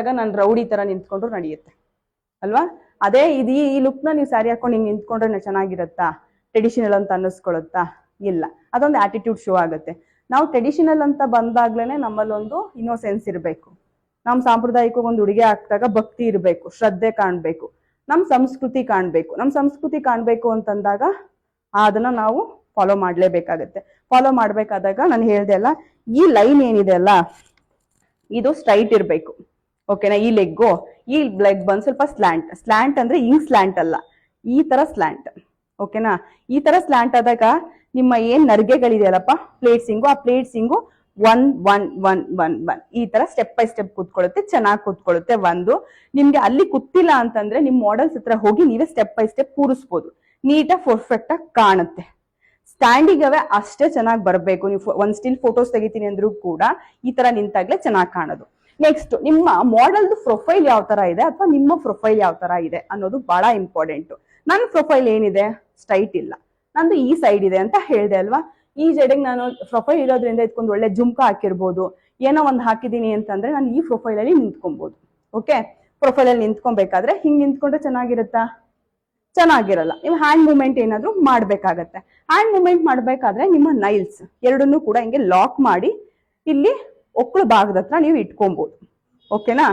ಆಗ ನಾನು ರೌಡಿ ತರ ನಿಂತ್ಕೊಂಡ್ರು ನಡೆಯುತ್ತೆ. ಅಲ್ವಾ? ಅದೇ ಇದು ಈ ಲುಕ್ನ ನೀವು ಸ್ಯಾರಿ ಹಾಕೊಂಡು ಹಿಂಗೆ ನಿಂತ್ಕೊಂಡ್ರೆ ಚೆನ್ನಾಗಿರುತ್ತಾ? ಟ್ರೆಡಿಷನಲ್ ಅಂತ ಅನ್ನಿಸ್ಕೊಳುತ್ತಾ? ಇಲ್ಲ. ಅದೊಂದು ಆಟಿಟ್ಯೂಡ್ ಶೋ ಆಗುತ್ತೆ. ನಾವು ಟ್ರೆಡಿಷನಲ್ ಅಂತ ಬಂದಾಗ್ಲೇನೆ ನಮ್ಮಲ್ಲೊಂದು ಇನ್ನೋಸೆನ್ಸ್ ಇರಬೇಕು. ನಮ್ಮ ಸಾಂಪ್ರದಾಯಿಕ ಒಂದು ಉಡುಗೆ ಹಾಕಿದಾಗ ಭಕ್ತಿ ಇರಬೇಕು, ಶ್ರದ್ಧೆ ಕಾಣಬೇಕು ನಮ್ಮ ಸಂಸ್ಕೃತಿ ಕಾಣಬೇಕು. ನಮ್ಮ ಸಂಸ್ಕೃತಿ ಕಾಣಬೇಕು ಅಂತಂದಾಗ ಅದನ್ನ ನಾವು ಫಾಲೋ ಮಾಡಲೇಬೇಕಾಗತ್ತೆ. ಫಾಲೋ ಮಾಡಬೇಕಾದಾಗ ನಾನು ಹೇಳ್ದೆ ಅಲ್ಲ, ಈ ಲೈನ್ ಏನಿದೆ ಅಲ್ಲ, ಇದು ಸ್ಟ್ರೈಟ್ ಇರಬೇಕು. ಓಕೆನಾ ಈ ಲೆಗ್ಗು ಈ ಲೆಗ್ ಬಂದು ಸ್ವಲ್ಪ ಸ್ಲ್ಯಾಂಟ್ ಸ್ಲ್ಯಾಂಟ್ ಅಂದ್ರೆ ಹಿಂಗ್ ಸ್ಲ್ಯಾಂಟ್ ಅಲ್ಲ, ಈ ತರ ಸ್ಲ್ಯಾಂಟ್ ಓಕೆನಾ ಈ ತರ ಸ್ಲ್ಯಾಂಟ್ ಆದಾಗ ನಿಮ್ಮ ಏನ್ ನರ್ಗೆಗಳಿದೆಯಲ್ಲಪ್ಪ? ಪ್ಲೇಟ್ಸಿಂಗು ಆ ಪ್ಲೇಟ್ಸಿಂಗು one one one one one ಈ ತರ ಸ್ಟೆಪ್ ಬೈ ಸ್ಟೆಪ್ ಕೂತ್ಕೊಳ್ಳುತ್ತೆ, ಚೆನ್ನಾಗಿ ಕೂತ್ಕೊಳ್ಳುತ್ತೆ ಒಂದು. ನಿಮ್ಗೆ ಅಲ್ಲಿ ಕೂತಿಲ್ಲ ಅಂತಂದ್ರೆ ನಿಮ್ ಮಾಡೆಲ್ಸ್ ಹತ್ರ ಹೋಗಿ ನೀವೇ ಸ್ಟೆಪ್ ಬೈ ಸ್ಟೆಪ್ ಕೂರಿಸ್ಬೋದು. ನೀಟಾಗಿ ಪರ್ಫೆಕ್ಟ್ ಆಗಿ ಕಾಣುತ್ತೆ. ಸ್ಟ್ಯಾಂಡಿಂಗ್ ಅವೇ ಅಷ್ಟೇ ಚೆನ್ನಾಗಿ ಬರಬೇಕು. ನೀವು ಒಂದ್ ಸ್ಟಿಲ್ ಫೋಟೋಸ್ ತೆಗಿತೀನಿ ಅಂದ್ರೂ ಕೂಡ ಈ ತರ ನಿಂತಾಗ್ಲೇ ಚೆನ್ನಾಗಿ ಕಾಣೋದು. ನೆಕ್ಸ್ಟ್ ನಿಮ್ಮ ಮಾಡೆಲ್ದು ಪ್ರೊಫೈಲ್ ಯಾವ ತರ ಇದೆ ಅಥವಾ ನಿಮ್ಮ ಪ್ರೊಫೈಲ್ ಯಾವ ತರ ಇದೆ ಅನ್ನೋದು ಬಹಳ ಇಂಪಾರ್ಟೆಂಟ್ ನನ್ನ ಪ್ರೊಫೈಲ್ ಏನಿದೆ? ಸ್ಟ್ರೈಟ್ ಇಲ್ಲ. ನಂದು ಈ ಸೈಡ್ ಇದೆ ಅಂತ ಹೇಳಿದೆ ಅಲ್ವಾ? ಈ ಜಡೆಗೆ ನಾನು ಪ್ರೊಫೈಲ್ ಇರೋದ್ರಿಂದ ಇದ್ಕೊಂಡು ಒಳ್ಳೆ ಜುಮ್ಕ ಹಾಕಿರ್ಬೋದು. ಏನೋ ಒಂದು ಹಾಕಿದ್ದೀನಿ ಅಂತಂದ್ರೆ ನಾನು ಈ ಪ್ರೊಫೈಲ್ ಅಲ್ಲಿ ನಿಂತ್ಕೊಬಹುದು ಓಕೆ ಪ್ರೊಫೈಲ್ ಅಲ್ಲಿ ನಿಂತ್ಕೊಬೇಕಾದ್ರೆ ಹಿಂಗ್ ನಿಂತ್ಕೊಂಡ್ರೆ ಚೆನ್ನಾಗಿರುತ್ತಾ? ಚೆನ್ನಾಗಿರಲ್ಲ. ನೀವು ಹ್ಯಾಂಡ್ ಮೂವ್ಮೆಂಟ್ ಏನಾದ್ರೂ ಮಾಡ್ಬೇಕಾಗತ್ತೆ. ಹ್ಯಾಂಡ್ ಮೂವ್ಮೆಂಟ್ ಮಾಡ್ಬೇಕಾದ್ರೆ ನಿಮ್ಮ ನೈಲ್ಸ್ ಎರಡನ್ನೂ ಕೂಡ ಹಿಂಗೆ ಲಾಕ್ ಮಾಡಿ ಇಲ್ಲಿ ಒಕ್ಕಳು ಭಾಗದ ಹತ್ರ ನೀವು ಇಟ್ಕೊಬಹುದು ಓಕೆನಾ